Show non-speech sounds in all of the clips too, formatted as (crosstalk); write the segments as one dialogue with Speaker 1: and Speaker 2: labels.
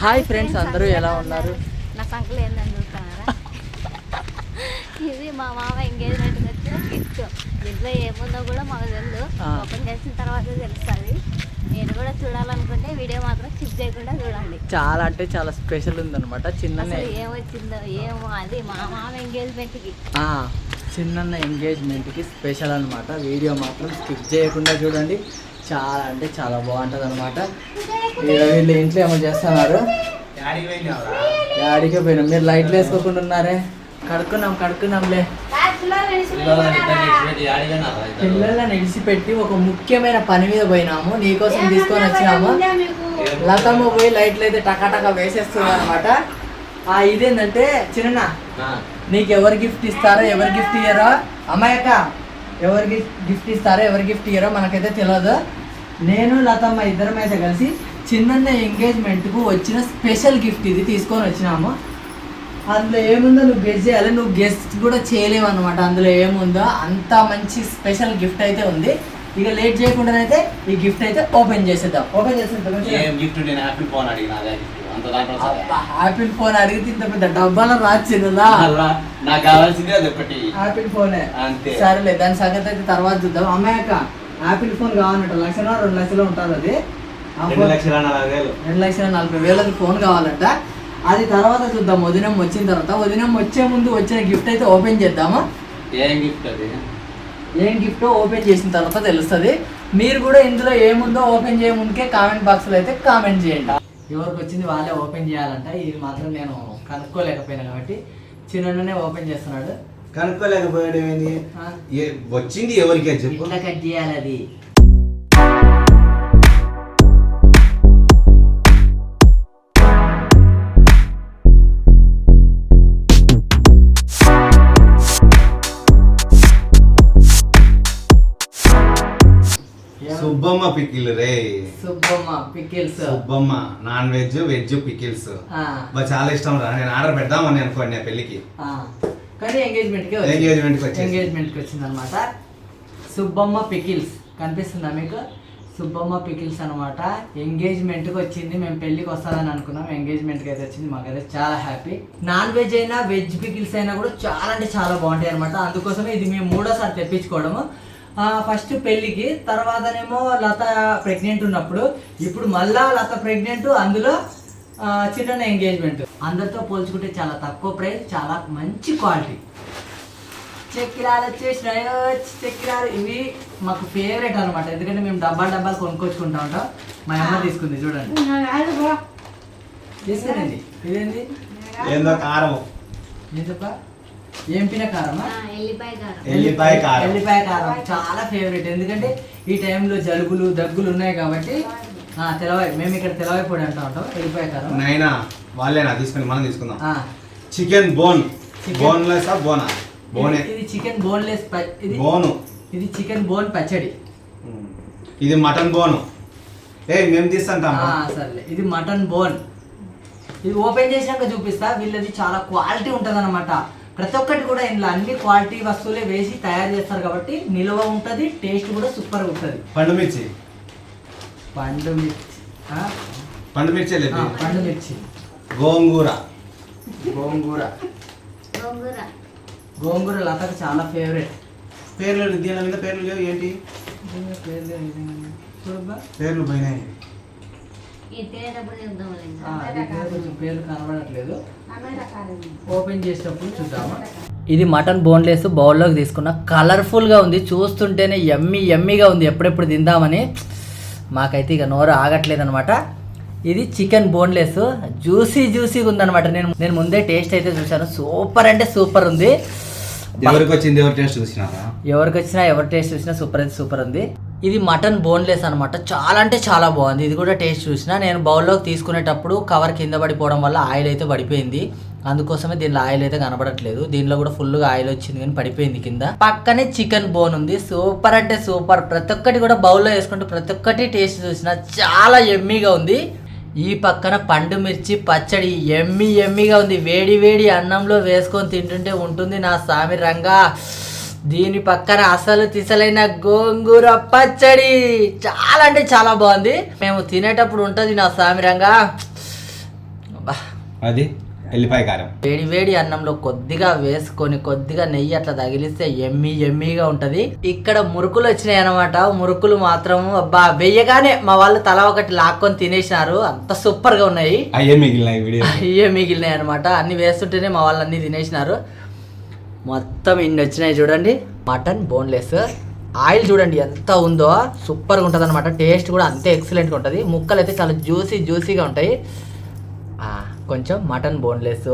Speaker 1: Hi friends అందరూ ఎలా ఉన్నారు?
Speaker 2: నా సంకలు ఏందని చూస్తున్నారా ఇది మా మామ ఎంగేజ్మెంట్ వచ్చిన గిఫ్ట్ దీంట్లో ఏముందో కూడా మాకు తెలియదు. ఓపెన్ చేసిన తర్వాత తెలుస్తుంది. నేను కూడా చూడాలనుకుంటే వీడియో మాత్రం స్కిప్ చేయకుండా చూడండి.
Speaker 1: చాలా అంటే చాలా స్పెషల్ ఉందన్నమాట.
Speaker 2: అసలు ఏమొచ్చిందో ఏమో అది మా మామ ఎంగేజ్మెంట్కి
Speaker 1: చిన్న ఎంగేజ్మెంట్కి స్పెషల్ అనమాట వీడియో మాత్రం స్కిప్ చేయకుండా చూడండి. చాలా అంటే చాలా బాగుంటుంది అనమాట వీళ్ళు ఇంట్లో ఏమో చేస్తున్నారు? యాడికే పోయినాం. మీరు లైట్లు వేసుకోకుండా ఉన్నారే? కడుక్కున్నాం కడుక్కున్నాంలే. పిల్లలను ఎగిసిపెట్టి ఒక ముఖ్యమైన పని మీద పోయినాము. నీకోసం తీసుకొని వచ్చినాము. లతమ్మ పోయి లైట్లు అయితే టకాటకా వేసేస్తుంది అనమాట ఆ ఇదేంటంటే చిన్న నీకు ఎవరు గిఫ్ట్ ఇస్తారో ఎవరు గిఫ్ట్ ఇయ్యారో? అమ్మాయక్క ఎవరు గిఫ్ట్ ఇస్తారో ఎవరు గిఫ్ట్ ఇయ్యారో మనకైతే తెలియదు నేను లతమ్మ ఇద్దరం అయితే కలిసి చిన్న ఎంగేజ్మెంట్కు వచ్చిన స్పెషల్ గిఫ్ట్ ఇది తీసుకొని వచ్చినాము. అందులో ఏముందో నువ్వు గెస్ట్ చేయాలి. నువ్వు గెస్ట్ కూడా చేయలేవు అనమాట అందులో ఏముందో అంత మంచి స్పెషల్ గిఫ్ట్ అయితే ఉంది. ఇక లేట్ చేయకుండానైతే ఈ గిఫ్ట్ అయితే ఓపెన్ చేసేద్దాం. ఓపెన్ చేసేద్దాం.
Speaker 3: Apple phone?
Speaker 1: ఆపిల్ ఫోన్ అడిగితే ఇంత పెద్ద డబ్బాలో రాచిందా
Speaker 3: నాకు కావాల్సింది అది ఒకటి.
Speaker 1: ఆపిల్ ఫోనే?
Speaker 3: అంతే.
Speaker 1: సరేలే దాని సంగతి అయితే తర్వాత చూద్దాం. అమ్మాయి ఆపిల్ ఫోన్ కావాలంట. లక్షలో రెండు లక్షలు ఉంటుంది అది.
Speaker 3: రెండు లక్షల నలభై వేలు.
Speaker 1: రెండు లక్షల నలభై వేలకి ఫోన్ కావాలంట. అది తర్వాత చూద్దాం వదినం వచ్చిన తర్వాత. వదినం వచ్చే ముందు వచ్చిన గిఫ్ట్ అయితే ఓపెన్ చేద్దామా?
Speaker 3: ఏం గిఫ్ట్ అది?
Speaker 1: ఏం గిఫ్ట్ ఓపెన్ చేసిన తర్వాత తెలుస్తుంది. మీరు కూడా ఇందులో ఏముందో ఓపెన్ చేయ ముందుకే కామెంట్ బాక్స్లో అయితే కామెంట్ చేయండి. ఎవరికి వచ్చింది వాళ్ళే ఓపెన్ చేయాలంట. ఇది మాత్రం నేను కనుక్కోలేకపోయినా కాబట్టి చిన్ననే ఓపెన్ చేస్తున్నాడు.
Speaker 3: కనుక్కోలేకపోయాడు ఏంది
Speaker 1: ఆ,
Speaker 3: ఏ- వచ్చింది ఎవరికి చెప్పు.
Speaker 1: కట్ చేయాలి అది.
Speaker 3: సుబ్బమ్మ పికిల్ రే.
Speaker 1: Subbamma pickles.
Speaker 3: Subbamma non veg veg pickles. బా చాలా ఇష్టం రా. నేను ఆర్డర్ పెడదామని అనుకోండి నా పెళ్ళికి.
Speaker 1: కానీ ఎంగేజ్మెంట్కి
Speaker 3: Engagement కి.
Speaker 1: ఎంగేజ్మెంట్కి వచ్చింది అనమాట సుబ్బమ్మ పికిల్స్. కనిపిస్తుందా మీకు? సుబ్బమ్మ పికిల్స్ అనమాట ఎంగేజ్మెంట్కి వచ్చింది. మేము పెళ్ళికి వస్తుందని అనుకున్నాం. ఎంగేజ్మెంట్కి అయితే వచ్చింది. మాకైతే చాలా హ్యాపీ నాన్ వెజ్ అయినా వెజ్ పికిల్స్ అయినా కూడా చాలా అంటే చాలా బాగుంటాయి అనమాట అందుకోసమే ఇది మేము మూడోసారి తెప్పించుకోవడము. ఫస్ట్ పెళ్ళికి తర్వాతనేమో లత ప్రెగ్నెంట్ ఉన్నప్పుడు ఇప్పుడు మళ్ళా లత ప్రెగ్నెంట్ అందులో చిన్న ఎంగేజ్మెంట్ అందరితో పోల్చుకుంటే చాలా తక్కువ ప్రైస్ చాలా మంచి క్వాలిటీ చెక్కిరాలు వచ్చేసినాయో చెక్కిరాలు. ఇవి మాకు ఫేవరెట్ అనమాట ఎందుకంటే మేము డబ్బాలు డబ్బాలు కొనుక్కొచ్చుకుంటా ఉంటాం. మా అమ్మ తీసుకుంది చూడండి. ఇదేంది?
Speaker 3: ఏందో కారం
Speaker 1: ఏం చెప్ప ఏం పిన కారమా?
Speaker 2: ఆ, ఎల్లిపాయ కారం.
Speaker 3: ఎల్లిపాయ కారం.
Speaker 1: ఎల్లిపాయ కారం. చాలా ఫేవరెట్ ఎందుకంటే ఈ టైంలో జలుబులు దగ్గులు ఉన్నాయి కాబట్టి ఆ, తెలవాయి మేము ఇక్కడ తెలవాయి పొడి అంటా ఉంటాం. ఎల్లిపాయ కారం.
Speaker 3: నైనా వాళ్ళేనా? తీసుకుని మనం తీసుకుందాం.
Speaker 1: ఆ,
Speaker 3: చికెన్ బోన్. బోన్లెస్ బోనా బోనే
Speaker 1: ఇది- చికెన్ బోన్లెస్ ఇది
Speaker 3: బోను
Speaker 1: ఇది చికెన్ బోన్ పచ్చడి.
Speaker 3: ఇది మటన్ బోను ఏ మేము తీస్తుంటాం.
Speaker 1: ఆ, సర్లే. ఇది మటన్ బోన్ ఇది ఓపెన్ చేసినాక చూపిస్తా. వీళ్ళది చాలా క్వాలిటీ ఉంటుంది అనమాట ప్రతి ఒక్కటి కూడా ఇందులో అన్ని క్వాలిటీ వస్తువులే వేసి తయారు చేస్తారు కాబట్టి నిల్వ ఉంటుంది టేస్ట్ కూడా సూపర్ ఉంటుంది.
Speaker 3: పండు మిర్చి.
Speaker 1: పండు మిర్చి?
Speaker 3: పండు మిర్చి
Speaker 1: పండు మిర్చి.
Speaker 3: గోంగూర.
Speaker 1: గోంగూర.
Speaker 2: గోంగూర.
Speaker 1: గోంగూర లతకు చాలా ఫేవరెట్.
Speaker 3: పేర్లు దీని మీద పేర్లు లేవు ఏంటి?
Speaker 1: చూడబ్బా?
Speaker 3: పేర్లు పోయినాయి
Speaker 2: ఇది తినేటప్పుడు చెప్దాం
Speaker 1: ఆ, ఇది కొంచెం పేరు కనబడట్లేదు. ఓపెన్ చేసేటప్పుడు చూద్దామా? ఇది మటన్ బోన్లెస్ బౌల్లోకి తీసుకున్న కలర్ఫుల్గా ఉంది చూస్తుంటేనే ఎమ్మి ఎమ్మిగా ఉంది ఎప్పుడెప్పుడు తిందామని. మాకైతే ఇక నోరు ఆగట్లేదు అనమాట ఇది చికెన్ బోన్లెస్ జ్యూసీ జ్యూసీగా ఉందన్నమాట. నేను నేను ముందే టేస్ట్ అయితే చూశాను. సూపర్ అంటే సూపర్ ఉంది.
Speaker 3: ఎవరికి వచ్చింది ఎవరు టేస్ట్ చూసినారా?
Speaker 1: ఎవరికి వచ్చినా ఎవరి టేస్ట్ చూసినా సూపర్ అయితే సూపర్ ఉంది. ఇది మటన్ బోన్లెస్ అనమాట చాలా అంటే చాలా బాగుంది. ఇది కూడా టేస్ట్ చూసినా నేను బౌల్లోకి తీసుకునేటప్పుడు కవర్ కింద పడిపోవడం వల్ల ఆయిల్ అయితే పడిపోయింది. అందుకోసమే దీనిలో ఆయిల్ అయితే కనబడట్లేదు. దీనిలో కూడా ఫుల్గా ఆయిల్ వచ్చింది కానీ పడిపోయింది కింద. పక్కనే చికెన్ బోన్ ఉంది. సూపర్ అంటే సూపర్. ప్రతి ఒక్కటి కూడా బౌల్లో వేసుకుంటే ప్రతి ఒక్కటి టేస్ట్ చూసినా చాలా ఎమ్మీగా ఉంది. ఈ పక్కన పండు మిర్చి పచ్చడి ఎమ్మి ఎమ్మిగా ఉంది. వేడి వేడి అన్నంలో వేసుకొని తింటుంటే ఉంటుంది నా సామి రంగా. దీని పక్కన అసలు తిసలైన గోంగూర పచ్చడి. చాలా అంటే చాలా బాగుంది. మేము తినేటప్పుడు ఉంటుంది నా స్వామి రంగా.
Speaker 3: అది? ఎల్లిపాయ కారం
Speaker 1: వేడి వేడి అన్నంలో కొద్దిగా వేసుకొని కొద్దిగా నెయ్యి అట్లా తగిలిస్తే ఎమ్మి ఎమ్మిగా ఉంటది. ఇక్కడ మురుకులు వచ్చినాయి అనమాట మురుకులు మాత్రం అబ్బా వెయ్యగానే మా వాళ్ళు తల ఒకటి లాక్కొని తినేసినారు. అంత సూపర్గా ఉన్నాయి.
Speaker 3: అయ్యే మిగిలినాయి వీడియో.
Speaker 1: అయ్యే మిగిలినాయి అనమాట అన్ని వేస్తుంటేనే మా వాళ్ళు అన్ని తినేసినారు. మొత్తం ఇన్ని వచ్చినాయి చూడండి. Mutton boneless. ఆయిల్ చూడండి ఎంత ఉందో. సూపర్గా ఉంటుంది అనమాట టేస్ట్ కూడా అంతే ఎక్సలెంట్గా ఉంటుంది. ముక్కలు అయితే చాలా జ్యూసీ జ్యూసీగా ఉంటాయి. కొంచెం మటన్ బోన్లెస్.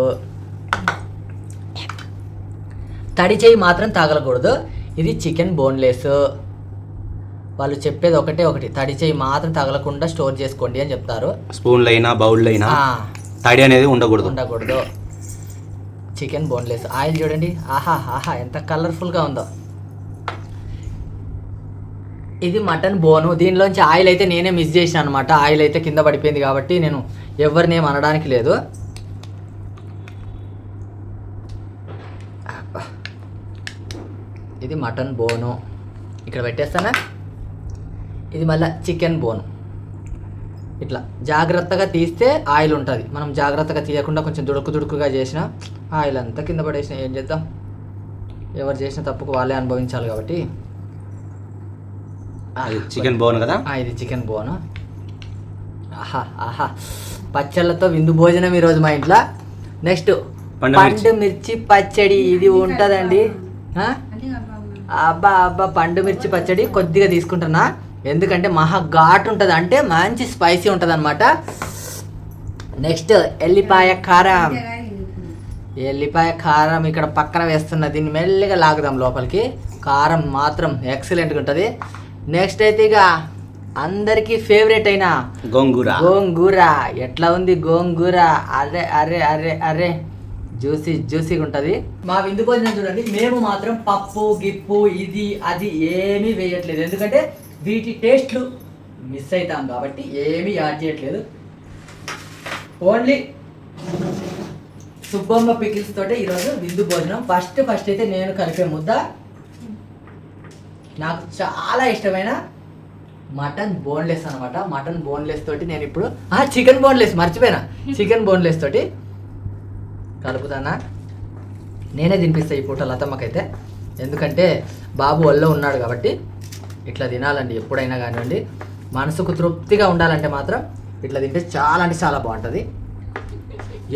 Speaker 1: తడి చేయి మాత్రం తాగలకూడదు. ఇది చికెన్ బోన్లెస్. వాళ్ళు చెప్పేది ఒకటే ఒకటి. తడి చేయి మాత్రం తగలకుండా స్టోర్ చేసుకోండి అని చెప్తారు.
Speaker 3: స్పూన్లు అయినా బౌళ్ళు అయినా తడి అనేది ఉండకూడదు.
Speaker 1: ఉండకూడదు. Chicken boneless. ఆయిల్ చూడండి. ఆహా ఆహా ఎంత కలర్ఫుల్గా ఉందో. ఇది మటన్ బోను. దీనిలోంచి ఆయిల్ అయితే నేనే మిస్ చేశాను అనమాట ఆయిల్ అయితే కింద పడిపోయింది కాబట్టి నేను ఎవరిని అనడానికి లేదు. ఇది మటన్ బోను. ఇక్కడ పెట్టేస్తానా? ఇది మళ్ళీ చికెన్ బోను. ఇట్లా జాగ్రత్తగా తీస్తే ఆయిల్ ఉంటుంది. మనం జాగ్రత్తగా తీయకుండా కొంచెం దుడుకు దుడుకుగా చేసిన ఆయిల్ అంతా కింద పడేసిన ఏం చేద్దాం? ఎవరు చేసిన తప్పుకు వాళ్ళే అనుభవించాలి కాబట్టి.
Speaker 3: చికెన్ బోన్ కదా?
Speaker 1: ఆ, ఇది చికెన్ బోను. ఆహా ఆహా. పచ్చళ్ళతో విందు భోజనం ఈరోజు మా ఇంట్లో. నెక్స్ట్
Speaker 3: పండు
Speaker 1: మిర్చి. పచ్చడి ఇది ఉంటుందండి? అబ్బా అబ్బా పండు మిర్చి పచ్చడి కొద్దిగా తీసుకుంటున్నా. ఎందుకంటే మహా ఘాట్ ఉంటుంది అంటే మంచి స్పైసీ ఉంటుంది అనమాట నెక్స్ట్ ఎల్లిపాయ కారం. ఎల్లిపాయ కారం ఇక్కడ పక్కన వేస్తున్న దీన్ని మెల్లిగా లాగుదాం లోపలికి. కారం మాత్రం ఎక్సలెంట్గా ఉంటుంది. నెక్స్ట్ అయితే ఇక అందరికీ ఫేవరెట్ అయిన
Speaker 3: గోంగూర.
Speaker 1: గోంగూర. ఎట్లా ఉంది గోంగూర? అరే అరే అరే అరే జ్యూసీ జ్యూసీగా ఉంటుంది. మా విందు భోజనం చూడండి. మేము మాత్రం పప్పు గిప్పు ఇది అది ఏమీ వేయట్లేదు. ఎందుకంటే వీటి టేస్ట్లు మిస్ అవుతాం కాబట్టి ఏమీ యాడ్ చేయట్లేదు. ఓన్లీ సుబ్బమ్మ పికిల్స్ తోటే ఈరోజు విందు భోజనం. ఫస్ట్ ఫస్ట్ అయితే నేను కలిపే ముద్ద నాకు చాలా ఇష్టమైన మటన్ బోన్లెస్ అనమాట మటన్ బోన్లెస్ తోటి నేను ఇప్పుడు చికెన్ బోన్లెస్ మర్చిపోయినా. (laughs) చికెన్ బోన్లెస్ తోటి కలుపుతానా? నేనే తినిపిస్తా ఈ పూట లతమ్మకైతే. ఎందుకంటే బాబు ఒళ్ళో ఉన్నాడు కాబట్టి ఇట్లా తినాలండి ఎప్పుడైనా కానివ్వండి. మనసుకు తృప్తిగా ఉండాలంటే మాత్రం ఇట్లా తింటే చాలా అంటే చాలా బాగుంటుంది.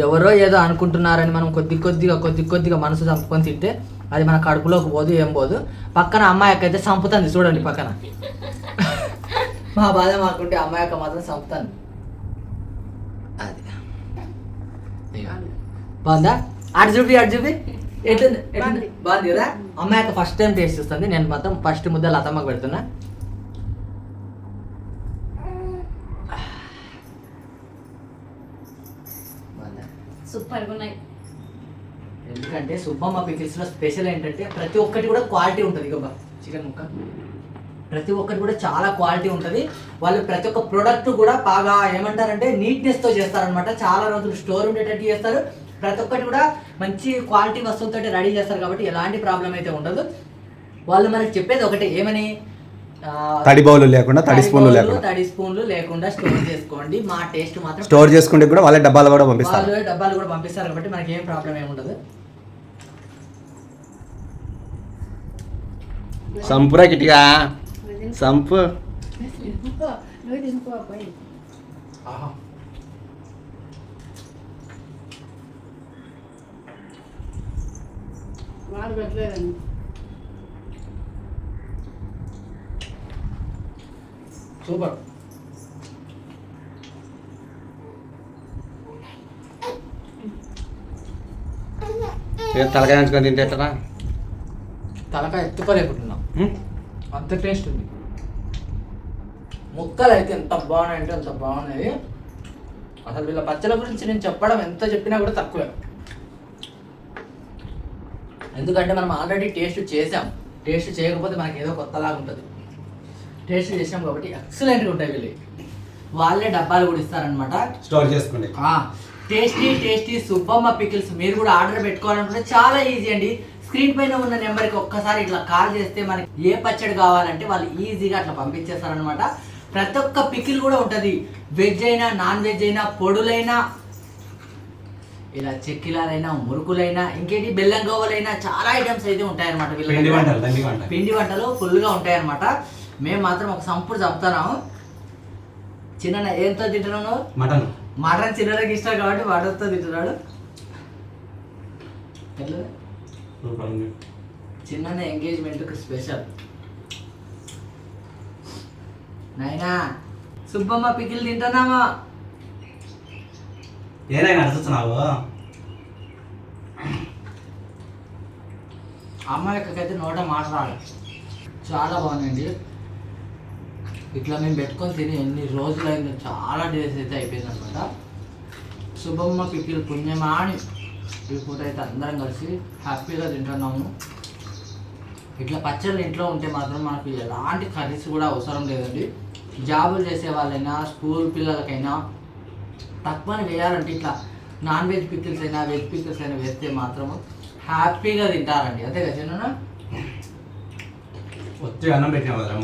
Speaker 1: ఎవరో ఏదో అనుకుంటున్నారని మనం కొద్ది కొద్దిగా కొద్ది కొద్దిగా మనసు చంపుకొని తింటే అది మన కడుపులోకి పోదు ఏం పోదు. పక్కన అమ్మాయి అక్క అయితే చంపుతుంది చూడండి పక్కన. మా బాధ మాకుంటే అమ్మాయి అక్క మాత్రం చంపుతాను అది. బాగుందా? అటు చూపి అటు చూపి. ఎట్లుంది బాగుంది. కదా? అమ్మాయి అక్క ఫస్ట్ టైం టేస్ట్ చూస్తుంది. నేను మాత్రం ఫస్ట్ ముద్ద లతమ్మకు పెడుతున్నా. బాగుందా
Speaker 2: సూపర్ ఉన్నాయి.
Speaker 1: ఎందుకంటే సుబ్బమ్మ పికిల్స్లో స్పెషల్ ఏంటంటే ప్రతి ఒక్కటి కూడా క్వాలిటీ ఉంటుంది. ఇక చికెన్ ముక్క. ప్రతి ఒక్కటి కూడా చాలా క్వాలిటీ ఉంటుంది. వాళ్ళు ప్రతి ఒక్క ప్రోడక్ట్ కూడా బాగా ఏమంటారంటే నీట్నెస్తో చేస్తారనమాట చాలా రోజులు స్టోర్ ఉండేటట్టు చేస్తారు. ప్రతి ఒక్కటి కూడా మంచి క్వాలిటీ వస్తువులతో రెడీ చేస్తారు కాబట్టి ఎలాంటి ప్రాబ్లం అయితే ఉండదు. వాళ్ళు మనకి చెప్పేది ఒకటే ఏమని?
Speaker 3: తడి బౌలు లేకుండా తడి స్పూన్లు లేకుండా.
Speaker 1: తడి స్పూన్లు లేకుండా స్టోర్ చేసుకోండి. మా టేస్ట్ మాత్రం
Speaker 3: స్టోర్ చేసుకుంటే కూడా వాళ్ళే డబ్బాలు కూడా పంపిస్తారు.
Speaker 1: వాళ్ళు డబ్బాలు కూడా పంపిస్తారు కాబట్టి మనకి ఏం ప్రాబ్లం ఏమి ఉండదు.
Speaker 3: సంపురా కిటిగా సంపు.
Speaker 1: సూపర్.
Speaker 3: తలకాయ నంచుకొని తింటే ఎట్లా
Speaker 1: తలకాయ ఎత్తుకోలేకుంటున్నాం. అంత టేస్ట్ ఉంది. ముక్కలు అయితే ఎంత బాగున్నాయి అంటే అంత బాగున్నాయి. అసలు వీళ్ళ పచ్చల గురించి నేను చెప్పడం ఎంత చెప్పినా కూడా తక్కువే. ఎందుకంటే మనం ఆల్రెడీ టేస్ట్ చేసాం. టేస్ట్ చేయకపోతే మనకి ఏదో కొత్తలాగా ఉంటుంది. టేస్ట్ చేసాం కాబట్టి ఎక్సలెంట్గా ఉంటాయి వీళ్ళు. వాళ్ళే డబ్బాలు కూడా ఇస్తారనమాట
Speaker 3: స్టోర్ చేసుకుంటే
Speaker 1: టేస్టీ టేస్టీ సుబ్బమ్మ పికిల్స్ మీరు కూడా ఆర్డర్ పెట్టుకోవాలనుకుంటే చాలా ఈజీ అండి. స్క్రీన్ పైన ఉన్న నెంబర్కి ఒక్కసారి ఇట్లా కాల్ చేస్తే మనకి ఏ పచ్చడి కావాలంటే వాళ్ళు ఈజీగా అట్లా పంపించేస్తారనమాట ప్రతి ఒక్క పికిల్ కూడా ఉంటుంది. వెజ్ అయినా నాన్ వెజ్ అయినా పొడులైనా ఇలా చెక్కిలాలైనా మురుకులైనా ఇంకేంటి బెల్లం గవ్వలైనా చాలా ఐటమ్స్ అయితే ఉంటాయన్నమాట వీళ్ళ
Speaker 3: పిండి. వంటలు
Speaker 1: ఫుల్గా ఉంటాయన్నమాట. మేము మాత్రం ఒక సంపుడు చెప్తున్నాము చిన్న ఏంతో తింటున్నాను
Speaker 3: మటన్.
Speaker 1: మటన్ చిన్నకి ఇష్టం కాబట్టి మటన్తో తింటున్నాడు. చిన్న ఎంగేజ్మెంట్కి స్పెషల్. నాయనా సుబ్బమ్మ పికిల్ తింటున్నామా
Speaker 3: ఏదైనా అడుగుతున్నావు
Speaker 1: అమ్మాయికైతే నోట మాట రాదు చాలా బాగుందండి. ఇట్లా మేము పెట్టుకొని తిని ఎన్ని రోజులైందో చాలా డేస్ అయితే అయిపోయింది అనమాట శుభమ్మ పికిల్ పుణ్యమా అని ఈ పూట అయితే అందరం కలిసి హ్యాపీగా తింటున్నాము. ఇట్లా పచ్చళ్ళు ఇంట్లో ఉంటే మాత్రం మనకు ఎలాంటి కర్రీస్ కూడా అవసరం లేదండి. జాబులు చేసే వాళ్ళైనా స్కూల్ పిల్లలకైనా తక్కువని వేయాలంటే ఇట్లా నాన్ వెజ్ పికిల్స్ అయినా వెజ్ పికిల్స్ అయినా వేస్తే మాత్రం హ్యాపీగా తింటారండి. అంతే కదా చిన్న
Speaker 3: వచ్చి అన్నం పెట్టినావు కదా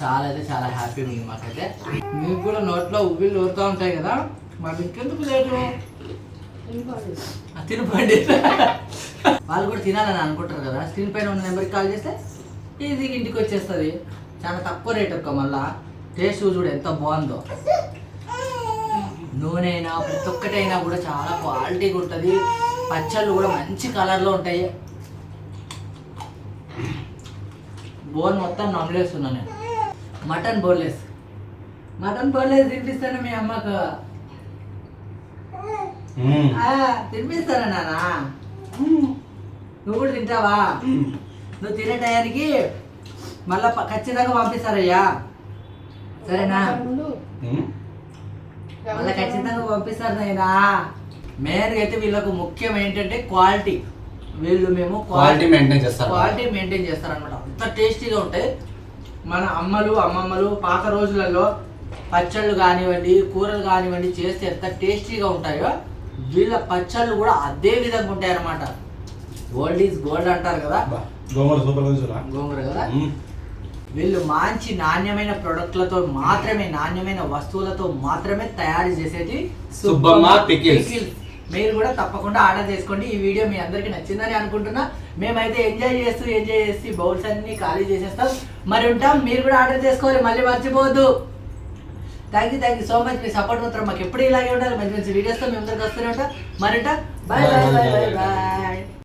Speaker 1: చాలా అయితే చాలా హ్యాపీగా ఉంది మాకైతే. మీకు కూడా నోట్లో ఉవ్విళ్ళు ఊరుతూ ఉంటాయి కదా మాకు ఇంకెందుకు లేదు? తినపండి వాళ్ళు కూడా తినాలని అనుకుంటారు కదా స్క్రీన్ పైన ఉన్న నెంబర్కి కాల్ చేస్తే ఈజీగా ఇంటికి వచ్చేస్తుంది. చాలా తక్కువ రేట్ ఒక్క మళ్ళా. టేస్ట్ చూడు ఎంత బాగుందో. నూనె అయినా ప్రతి ఒక్కటైనా కూడా చాలా క్వాలిటీగా ఉంటుంది. పచ్చళ్ళు కూడా మంచి కలర్లో ఉంటాయి. బోన్ మొత్తం నమ్మలేస్తున్నాను నేను. Mutton boneless. మటన్ బోన్లెస్ తినిపిస్తాను మీ అమ్మకు తినిపిస్తానా నానా నువ్వు కూడా తింటావా? నువ్వు తినే టయానికి మళ్ళా ఖచ్చితంగా పంపిస్తారయ్యా. సరేనా. మళ్ళీ ఖచ్చితంగా పంపిస్తారు నాయనా. మెయిన్గా అయితే వీళ్ళకు ముఖ్యం ఏంటంటే క్వాలిటీ. వీళ్ళు మేము
Speaker 3: క్వాలిటీ మెయింటైన్ చేస్తారు
Speaker 1: క్వాలిటీ మెయింటైన్ చేస్తారు అనమాట అంత టేస్టీగా ఉంటాయి. మన అమ్మలు అమ్మమ్మలు పాత రోజులలో పచ్చళ్ళు కానివ్వండి కూరలు కానివ్వండి చేస్తే ఎంత టేస్టీగా ఉంటాయో వీళ్ళ పచ్చళ్ళు కూడా అదే విధంగా ఉంటాయి అనమాట గోల్డ్ ఈజ్ గోల్డ్ అంటారు కదా.
Speaker 3: గోంగూర సూపర్ ఉంది చూడా
Speaker 1: గోంగూర కదా. వీళ్ళు మంచి నాణ్యమైన ప్రొడక్ట్లతో మాత్రమే నాణ్యమైన వస్తువులతో మాత్రమే తయారు చేసేది
Speaker 3: సుబ్బమ్మ పికిల్స్.
Speaker 1: మీరు కూడా తప్పకుండా ఆర్డర్ చేసుకోండి. ఈ వీడియో మీ అందరికీ నచ్చిందని అనుకుంటున్నా. మేమైతే ఎంజాయ్ చేస్తూ ఎంజాయ్ చేసి బౌల్స్ అన్ని ఖాళీ చేసేస్తాం. మరి ఉంటాం మీరు కూడా ఆర్డర్ చేసుకోవాలి మళ్ళీ మర్చిపోవద్దు. Thank you thank you so much me support మాత్రం మాకు ఎప్పుడు ఇలాగే ఉండాలి. మంచి మంచి వీడియోస్తో మేము అందరికి వస్తూనే ఉంటాం. మరి ఉంటాం bye bye bye bye bye